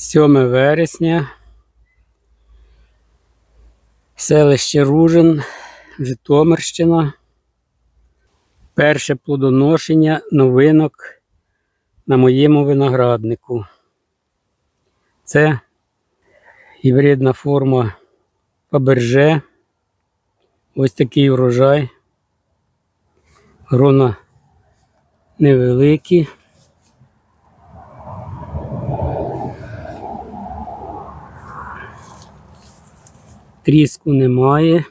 7 вересня. Селище Ружин, Житомирщина. Перше плодоношення новинок на моєму винограднику. Це гібридна форма Фаберже. Ось такий урожай. Грона невеликі. Тріску немає.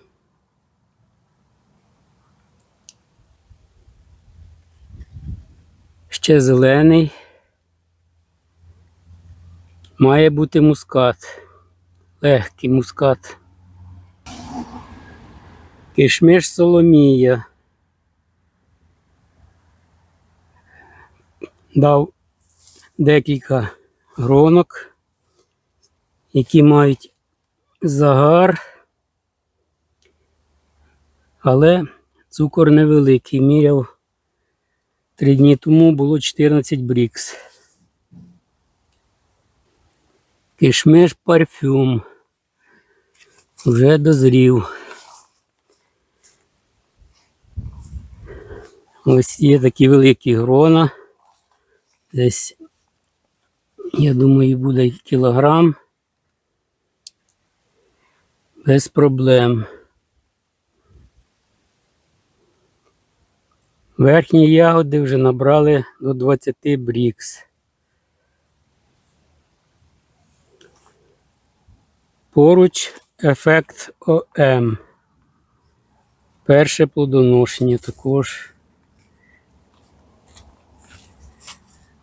Ще зелений. Має бути мускат. Легкий мускат. Кишмиш Соломія. Дав декілька гронок, які мають загар, але цукор невеликий. Міряв три дні тому було 14 брікс. Кишмиш парфюм. Вже дозрів. Ось є такі великі грона. Десь, я думаю, буде кілограм. Без проблем. Верхні ягоди вже набрали до 20 брікс. Поруч ефект ОМ. Перше плодоношення також.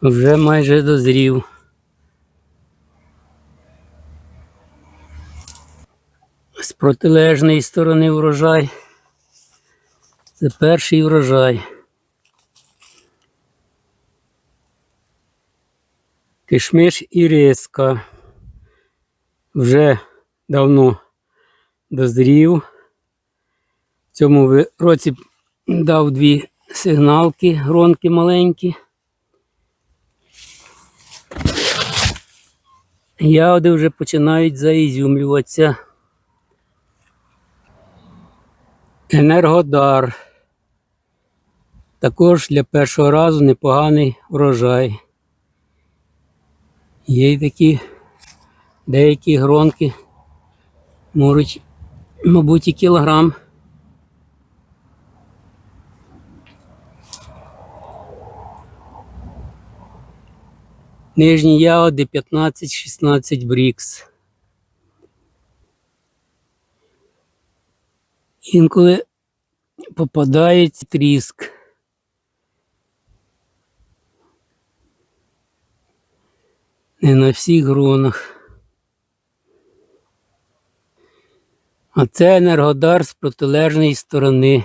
Вже майже дозрів. З протилежної сторони врожай. Це перший врожай. Кишмиш і риска. Вже давно дозрів. В цьому році дав дві сигналки, гронки маленькі. Ягоди вже починають заізюмлюватися. Енергодар. Також для першого разу непоганий врожай. Є й такі деякі гронки можуть, мабуть, і кілограм. Нижні ягоди 15-16 брікс. Інколи попадається тріск. Не на всіх гронах. А це енергодар з протилежної сторони.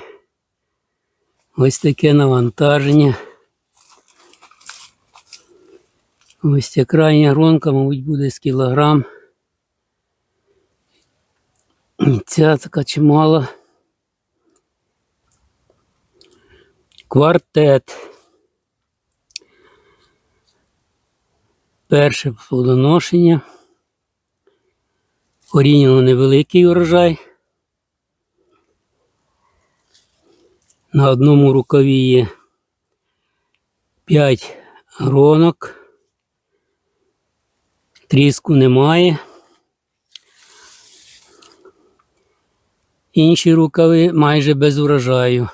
Ось таке навантаження. Ось ця крайня гронка, мабуть, буде з кілограм. І Ця така чимала. Квартет. Перше плодоношення. Порівняно невеликий урожай. На одному рукаві є 5 гронок. Тріску немає. Інші рукави майже без урожаю.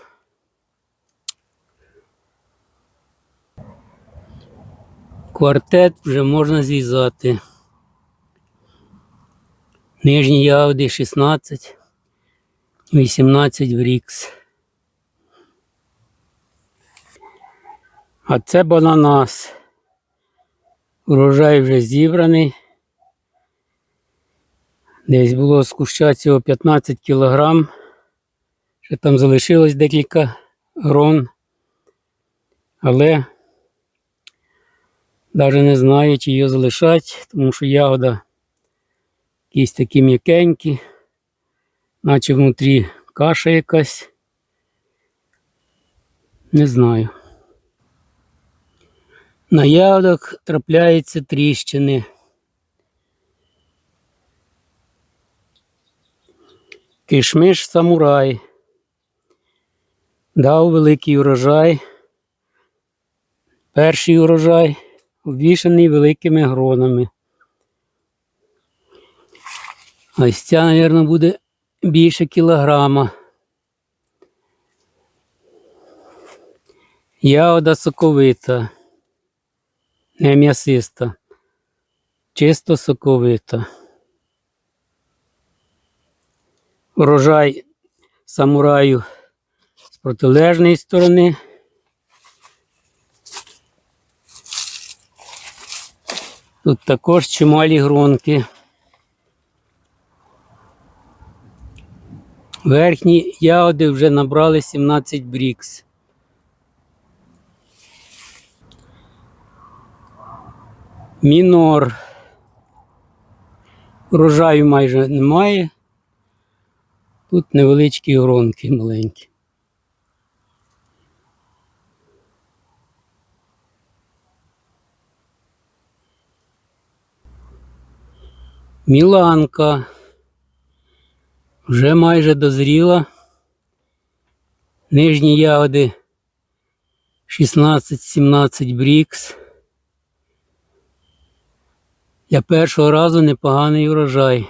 Квартет вже можна зв'язати. Нижні ягоди 16, 18 брікс. А це бананас. Урожай вже зібраний. Десь було з куща цього 15 кілограм. Ще там залишилось декілька грон. Але навіть не знаю, чи її залишати, тому що ягода якісь такі м'якенькі, наче внутрі каша якась. Не знаю. На ягодах трапляються тріщини. Кишмиш самурай. Дав великий урожай. Перший урожай обвішаний великими гронами. Ось ця, мабуть, буде більше кілограма. Ягода соковита, не м'ясиста, чисто соковита. Урожай самураю з протилежної сторони. Тут також чималі гронки. Верхні ягоди вже набрали 17 брікс. Мінор. Урожаю майже немає. Тут невеличкі гронки маленькі. Міланка вже майже дозріла. Нижні ягоди 16-17 брікс. Для першого разу непоганий урожай.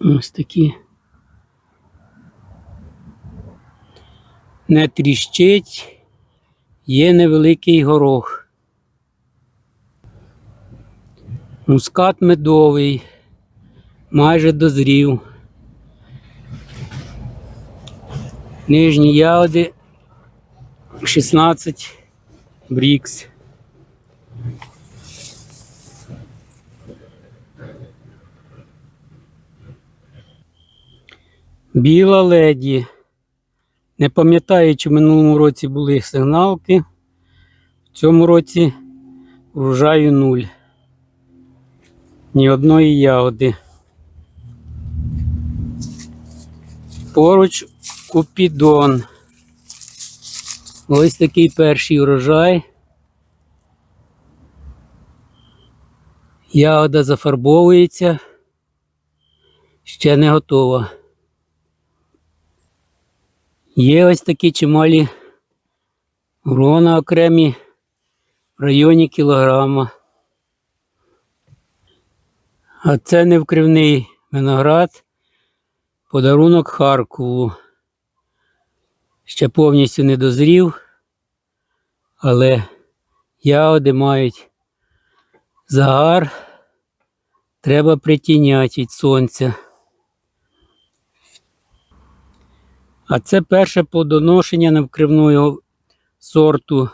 Ось такі. Не тріщить, є невеликий горох. Мускат медовий, майже дозрів. Нижні ягоди 16 брікс. Біла леді. Не пам'ятаю, чи в минулому році були сигналки. В цьому році врожаю нуль. Ні одної ягоди. Поруч купідон. Ось такий перший урожай. Ягода зафарбовується. Ще не готова. Є ось такі чималі грона окремі в районі кілограма. А це невкривний виноград, подарунок Харкову. Ще повністю не дозрів, але ягоди мають загар, треба притіняти від сонця. А це перше плодоношення невкривного сорту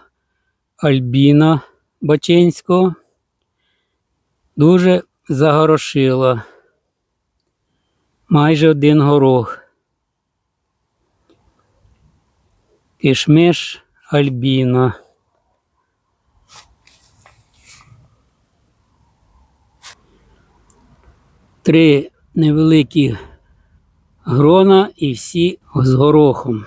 Альбіна Бачинського. Дуже загорошила. Майже один горох. Кишмиш Альбіна. Три невеликі грона і всі з горохом.